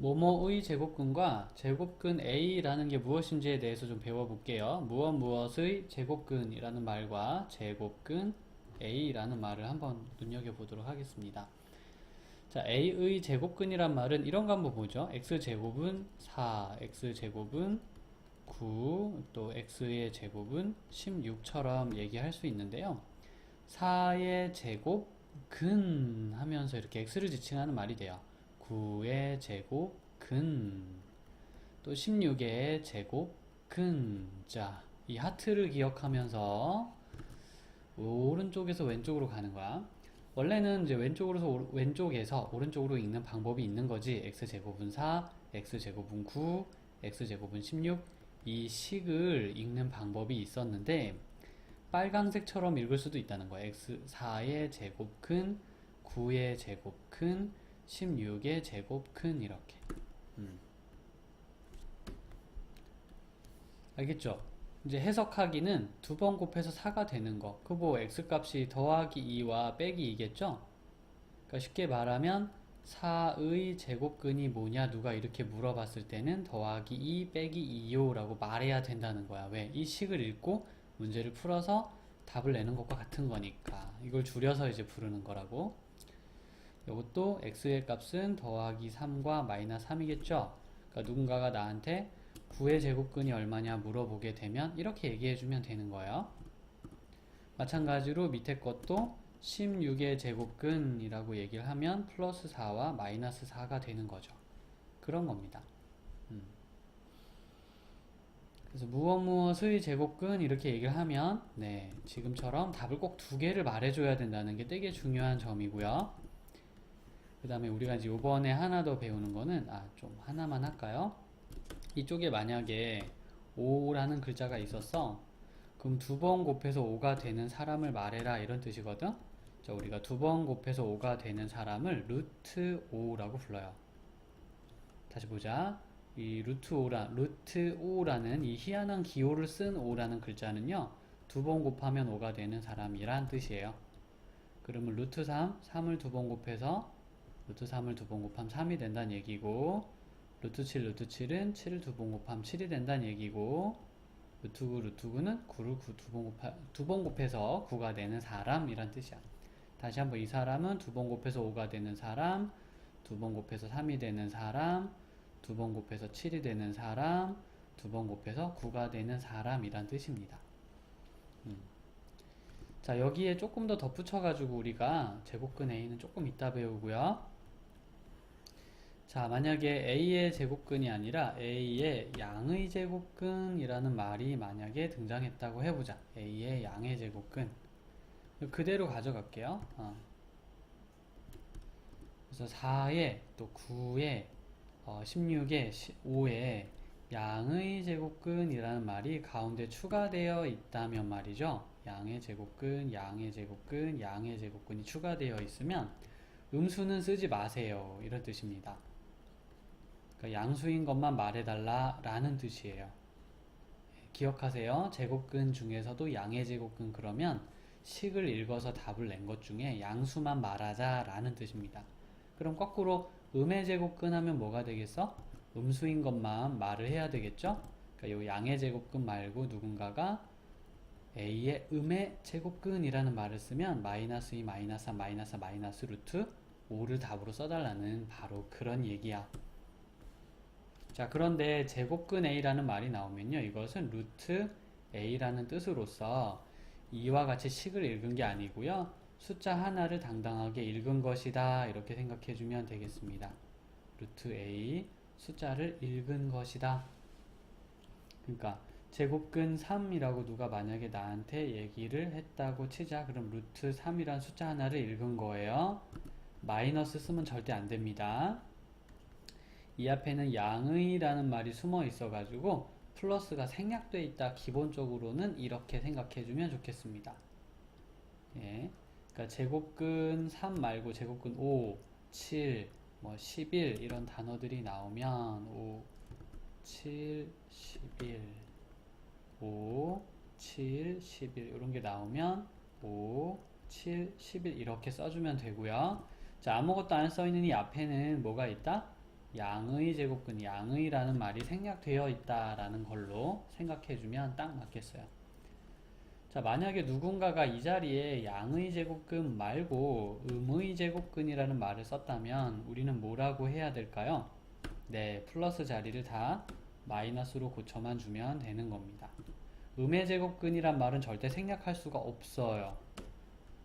뭐뭐의 제곱근과 제곱근 A라는 게 무엇인지에 대해서 좀 배워볼게요. 무엇 무엇의 제곱근이라는 말과 제곱근 A라는 말을 한번 눈여겨보도록 하겠습니다. 자, A의 제곱근이란 말은 이런 거 한번 보죠. X제곱은 4, X제곱은 9, 또 X의 제곱은 16처럼 얘기할 수 있는데요. 4의 제곱, 근 하면서 이렇게 X를 지칭하는 말이 돼요. 9의 제곱, 근. 또 16의 제곱, 근. 자, 이 하트를 기억하면서 오른쪽에서 왼쪽으로 가는 거야. 원래는 이제 왼쪽으로서 오- 왼쪽에서 오른쪽으로 읽는 방법이 있는 거지. x제곱은 4, x제곱은 9, x제곱은 16. 이 식을 읽는 방법이 있었는데 빨강색처럼 읽을 수도 있다는 거야. x 4의 제곱 큰, 9의 제곱 큰, 16의 제곱 큰 이렇게. 음. 알겠죠? 이제 해석하기는 두 번 곱해서 4가 되는 거. 그뭐 x값이 더하기 2와 빼기 2겠죠? 그러니까 쉽게 말하면 4의 제곱근이 뭐냐 누가 이렇게 물어봤을 때는 더하기 2 빼기 2요 라고 말해야 된다는 거야. 왜? 이 식을 읽고 문제를 풀어서 답을 내는 것과 같은 거니까. 이걸 줄여서 이제 부르는 거라고. 이것도 x의 값은 더하기 3과 마이너스 3이겠죠? 그러니까 누군가가 나한테 9의 제곱근이 얼마냐 물어보게 되면 이렇게 얘기해주면 되는 거예요. 마찬가지로 밑에 것도 16의 제곱근이라고 얘기를 하면 플러스 4와 마이너스 4가 되는 거죠. 그런 겁니다. 음. 그래서 무엇 무엇의 제곱근 이렇게 얘기를 하면 네 지금처럼 답을 꼭 두 개를 말해줘야 된다는 게 되게 중요한 점이고요. 그 다음에 우리가 이제 요번에 하나 더 배우는 거는 아 좀 하나만 할까요? 이쪽에 만약에 5라는 글자가 있었어. 그럼 두 번 곱해서 5가 되는 사람을 말해라 이런 뜻이거든. 자, 우리가 두 번 곱해서 5가 되는 사람을 루트 5라고 불러요. 다시 보자. 이 루트 5라, 루트 5라는 이 희한한 기호를 쓴 5라는 글자는요. 두 번 곱하면 5가 되는 사람이란 뜻이에요. 그러면 루트 3, 3을 두 번 곱해서 루트 3을 두 번 곱하면 3이 된다는 얘기고 루트 7, 루트 7은 7을 두 번 곱하면 7이 된다는 얘기고 루트 9, 루트 9는 9를 9 두번 곱하, 두번 곱해서 9가 되는 사람이란 뜻이야. 다시 한번 이 사람은 두 번 곱해서 5가 되는 사람, 두 번 곱해서 3이 되는 사람, 두 번 곱해서 7이 되는 사람, 두 번 곱해서 9가 되는 사람이란 뜻입니다. 음. 자, 여기에 조금 더 덧붙여 가지고 우리가 제곱근 A는 조금 이따 배우고요. 자, 만약에 A의 제곱근이 아니라 A의 양의 제곱근이라는 말이 만약에 등장했다고 해보자. A의 양의 제곱근. 그대로 가져갈게요. 어. 그래서 4에 또 9에 어, 16에 5에 양의 제곱근이라는 말이 가운데 추가되어 있다면 말이죠. 양의 제곱근, 양의 제곱근, 양의 제곱근이 추가되어 있으면 음수는 쓰지 마세요. 이런 뜻입니다. 그러니까 양수인 것만 말해달라 라는 뜻이에요. 기억하세요. 제곱근 중에서도 양의 제곱근 그러면 식을 읽어서 답을 낸 것 중에 양수만 말하자 라는 뜻입니다. 그럼 거꾸로 음의 제곱근 하면 뭐가 되겠어? 음수인 것만 말을 해야 되겠죠? 그러니까 이 양의 제곱근 말고 누군가가 a의 음의 제곱근이라는 말을 쓰면 마이너스 2 마이너스 3 마이너스 4, 마이너스 루트 5를 답으로 써달라는 바로 그런 얘기야. 자, 그런데 제곱근 a라는 말이 나오면요. 이것은 루트 a라는 뜻으로서 이와 같이 식을 읽은 게 아니고요. 숫자 하나를 당당하게 읽은 것이다. 이렇게 생각해 주면 되겠습니다. 루트 a 숫자를 읽은 것이다. 그러니까 제곱근 3이라고 누가 만약에 나한테 얘기를 했다고 치자. 그럼 루트 3이란 숫자 하나를 읽은 거예요. 마이너스 쓰면 절대 안 됩니다. 이 앞에는 양의라는 말이 숨어 있어 가지고 플러스가 생략돼 있다. 기본적으로는 이렇게 생각해 주면 좋겠습니다. 예. 그러니까 제곱근 3 말고 제곱근 5, 7, 뭐 11 이런 단어들이 나오면 5, 7, 11, 5, 7, 11 이런 게 나오면 5, 7, 11 이렇게 써주면 되고요. 자 아무것도 안 써있는 이 앞에는 뭐가 있다? 양의 제곱근, 양의라는 말이 생략되어 있다라는 걸로 생각해주면 딱 맞겠어요. 자, 만약에 누군가가 이 자리에 양의 제곱근 말고 음의 제곱근이라는 말을 썼다면 우리는 뭐라고 해야 될까요? 네, 플러스 자리를 다 마이너스로 고쳐만 주면 되는 겁니다. 음의 제곱근이란 말은 절대 생략할 수가 없어요.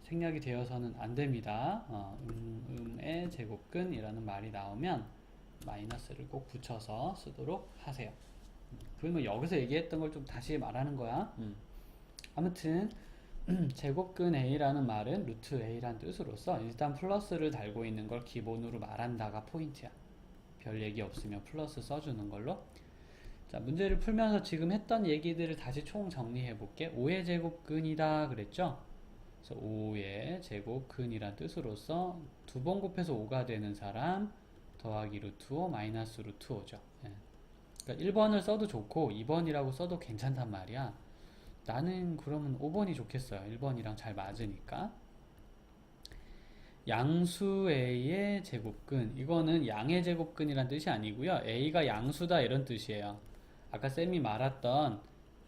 생략이 되어서는 안 됩니다. 어, 음, 음의 제곱근이라는 말이 나오면 마이너스를 꼭 붙여서 쓰도록 하세요. 그러면 여기서 얘기했던 걸 좀 다시 말하는 거야. 음. 아무튼 제곱근 a라는 말은 루트 a란 뜻으로서 일단 플러스를 달고 있는 걸 기본으로 말한다가 포인트야. 별 얘기 없으면 플러스 써주는 걸로. 자, 문제를 풀면서 지금 했던 얘기들을 다시 총 정리해 볼게. 5의 제곱근이다 그랬죠? 그래서 5의 제곱근이란 뜻으로서 두 번 곱해서 5가 되는 사람 더하기 루트 5 마이너스 루트 5죠. 예. 그러니까 1번을 써도 좋고 2번이라고 써도 괜찮단 말이야. 나는 그러면 5번이 좋겠어요. 1번이랑 잘 맞으니까. 양수 A의 제곱근. 이거는 양의 제곱근이란 뜻이 아니고요. A가 양수다 이런 뜻이에요. 아까 쌤이 말했던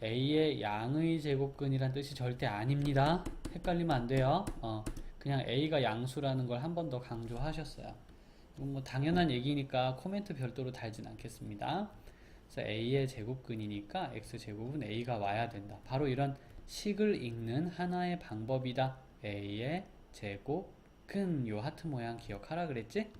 A의 양의 제곱근이란 뜻이 절대 아닙니다. 헷갈리면 안 돼요. 어, 그냥 A가 양수라는 걸 한 번 더 강조하셨어요. 이건 뭐 당연한 얘기니까 코멘트 별도로 달진 않겠습니다. 그래서 a의 제곱근이니까 x 제곱은 a가 와야 된다. 바로 이런 식을 읽는 하나의 방법이다. a의 제곱근 요 하트 모양 기억하라 그랬지?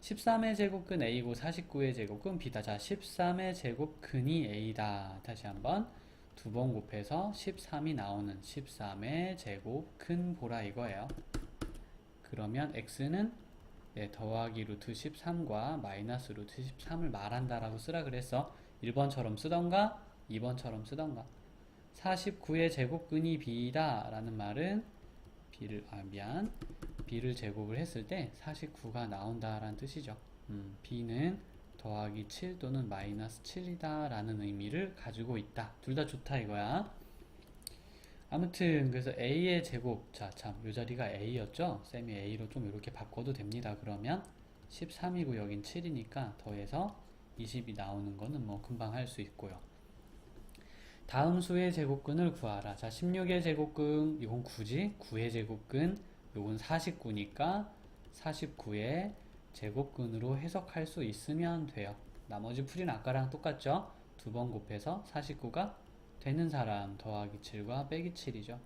13의 제곱근 a고 49의 제곱근 b다. 자, 13의 제곱근이 a다. 다시 한번 두 번 곱해서 13이 나오는 13의 제곱근 보라 이거예요. 그러면 x는 네, 더하기 루트 13과 마이너스 루트 13을 말한다라고 쓰라 그랬어. 1번처럼 쓰던가 2번처럼 쓰던가 49의 제곱근이 b다 라는 말은 b를 아 미안 b를 제곱을 했을 때 49가 나온다 라는 뜻이죠. 음, b는 더하기 7 또는 마이너스 7이다 라는 의미를 가지고 있다. 둘 다 좋다 이거야. 아무튼 그래서 a의 제곱 자참 요 자리가 a였죠? 쌤이 a로 좀 이렇게 바꿔도 됩니다. 그러면 13이고 여긴 7이니까 더해서 20이 나오는 거는 뭐 금방 할 수 있고요. 다음 수의 제곱근을 구하라. 자 16의 제곱근 이건 9지? 9의 제곱근 요건 49니까 49의 제곱근으로 해석할 수 있으면 돼요. 나머지 풀이는 아까랑 똑같죠? 두 번 곱해서 49가 되는 사람 더하기 7과 빼기 7이죠.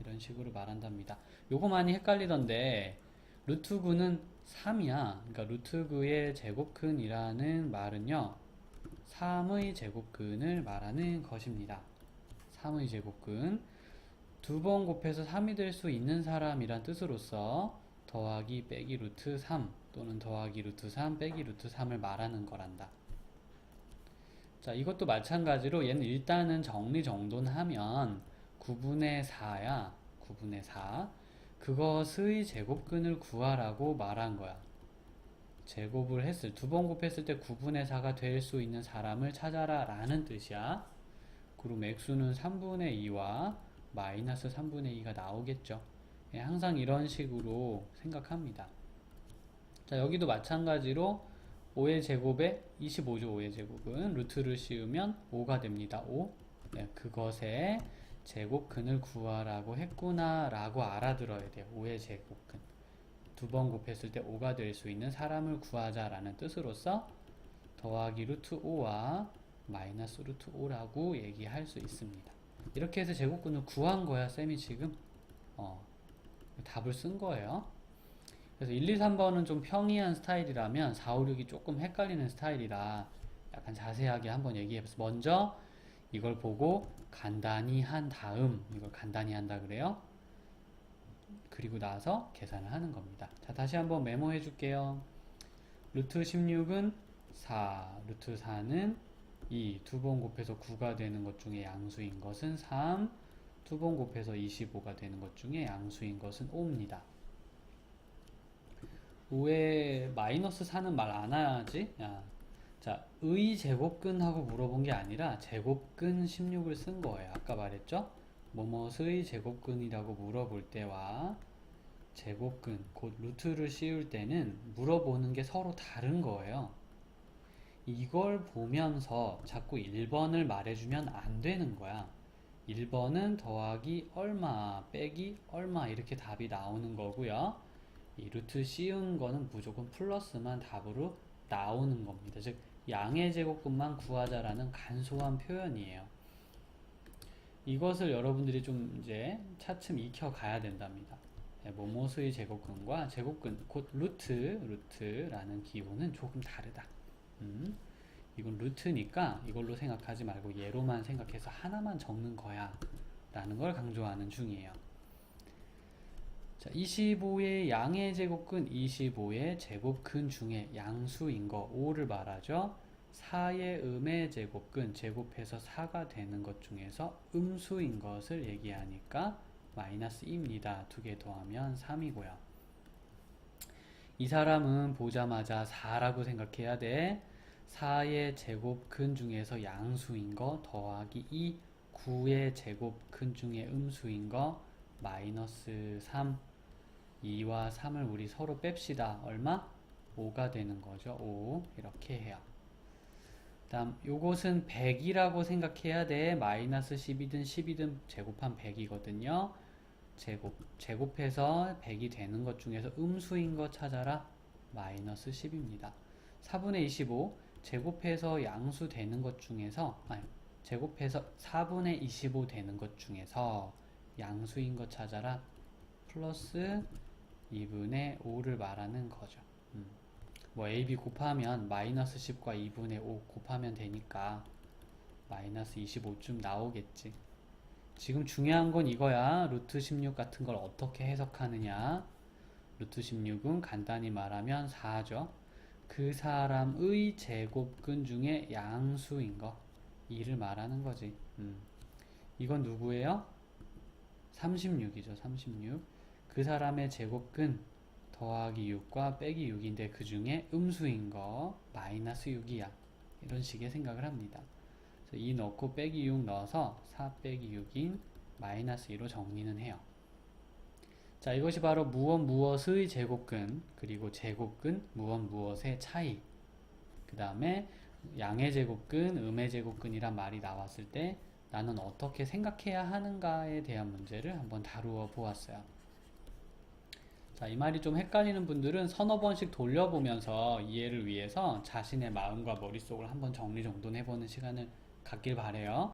이런 식으로 말한답니다. 요거 많이 헷갈리던데 루트 9는 3이야. 그러니까 루트 9의 제곱근이라는 말은요. 3의 제곱근을 말하는 것입니다. 3의 제곱근 두 번 곱해서 3이 될 수 있는 사람이란 뜻으로서 더하기 빼기 루트 3 또는 더하기 루트 3 빼기 루트 3을 말하는 거란다. 자, 이것도 마찬가지로 얘는 일단은 정리 정돈 하면 9분의 4야. 9분의 4. 그것의 제곱근을 구하라고 말한 거야. 제곱을 했을, 두 번 곱했을 때 9분의 4가 될 수 있는 사람을 찾아라 라는 뜻이야. 그럼 액수는 3분의 2와 마이너스 3분의 2가 나오겠죠. 예, 항상 이런 식으로 생각합니다. 자, 여기도 마찬가지로 5의 제곱에 25죠. 5의 제곱은 루트를 씌우면 5가 됩니다. 5. 네, 그것의 제곱근을 구하라고 했구나 라고 알아들어야 돼요. 5의 제곱근. 두 번 곱했을 때 5가 될 수 있는 사람을 구하자 라는 뜻으로서 더하기 루트 5와 마이너스 루트 5라고 얘기할 수 있습니다. 이렇게 해서 제곱근을 구한 거야, 쌤이 지금. 어, 답을 쓴 거예요. 그래서 1, 2, 3번은 좀 평이한 스타일이라면 4, 5, 6이 조금 헷갈리는 스타일이라 약간 자세하게 한번 얘기해 봤어. 먼저 이걸 보고 간단히 한 다음 이걸 간단히 한다 그래요. 그리고 나서 계산을 하는 겁니다. 자, 다시 한번 메모해 줄게요. 루트 16은 4, 루트 4는 2, 두 번 곱해서 9가 되는 것 중에 양수인 것은 3, 두 번 곱해서 25가 되는 것 중에 양수인 것은 5입니다. 5에 마이너스 4는 말 안 하지? 야. 자, 의 제곱근하고 물어본 게 아니라 제곱근 16을 쓴 거예요. 아까 말했죠? 뭐뭐의 제곱근이라고 물어볼 때와 제곱근, 곧 루트를 씌울 때는 물어보는 게 서로 다른 거예요. 이걸 보면서 자꾸 1번을 말해주면 안 되는 거야. 1번은 더하기 얼마, 빼기 얼마 이렇게 답이 나오는 거고요. 이 루트 씌운 거는 무조건 플러스만 답으로 나오는 겁니다. 즉, 양의 제곱근만 구하자라는 간소한 표현이에요. 이것을 여러분들이 좀 이제 차츰 익혀 가야 된답니다. 네, 모모수의 제곱근과 제곱근, 곧 루트, 루트라는 기호는 조금 다르다. 음, 이건 루트니까 이걸로 생각하지 말고 얘로만 생각해서 하나만 적는 거야. 라는 걸 강조하는 중이에요. 자, 25의 양의 제곱근 25의 제곱근 중에 양수인 거 5를 말하죠. 4의 음의 제곱근 제곱해서 4가 되는 것 중에서 음수인 것을 얘기하니까 마이너스 2입니다. 두 개 더하면 3이고요. 이 사람은 보자마자 4라고 생각해야 돼. 4의 제곱근 중에서 양수인 거 더하기 2, 9의 제곱근 중에 음수인 거 마이너스 3, 2와 3을 우리 서로 뺍시다. 얼마? 5가 되는 거죠. 5 이렇게 해요. 다음 요것은 100이라고 생각해야 돼. 마이너스 10이든 10이든 제곱한 100이거든요. 제곱, 제곱해서 100이 되는 것 중에서 음수인 거 찾아라. 마이너스 10입니다. 4분의 25 제곱해서 양수 되는 것 중에서 아니 제곱해서 4분의 25 되는 것 중에서 양수인 것 찾아라. 플러스 2분의 5를 말하는 거죠. 음. 뭐 AB 곱하면 마이너스 10과 2분의 5 곱하면 되니까 마이너스 25쯤 나오겠지. 지금 중요한 건 이거야. 루트 16 같은 걸 어떻게 해석하느냐. 루트 16은 간단히 말하면 4죠. 그 사람의 제곱근 중에 양수인 거. 이를 말하는 거지. 음. 이건 누구예요? 36이죠. 36. 그 사람의 제곱근 더하기 6과 빼기 6인데 그 중에 음수인 거 마이너스 6이야. 이런 식의 생각을 합니다. 그래서 2 넣고 빼기 6 넣어서 4 빼기 6인 마이너스 2로 정리는 해요. 자, 이것이 바로 무엇 무엇의 제곱근 그리고 제곱근 무엇 무엇의 차이. 그 다음에 양의 제곱근, 음의 제곱근이란 말이 나왔을 때 나는 어떻게 생각해야 하는가에 대한 문제를 한번 다루어 보았어요. 자, 이 말이 좀 헷갈리는 분들은 서너 번씩 돌려보면서 이해를 위해서 자신의 마음과 머릿속을 한번 정리 정돈해보는 시간을 갖길 바래요.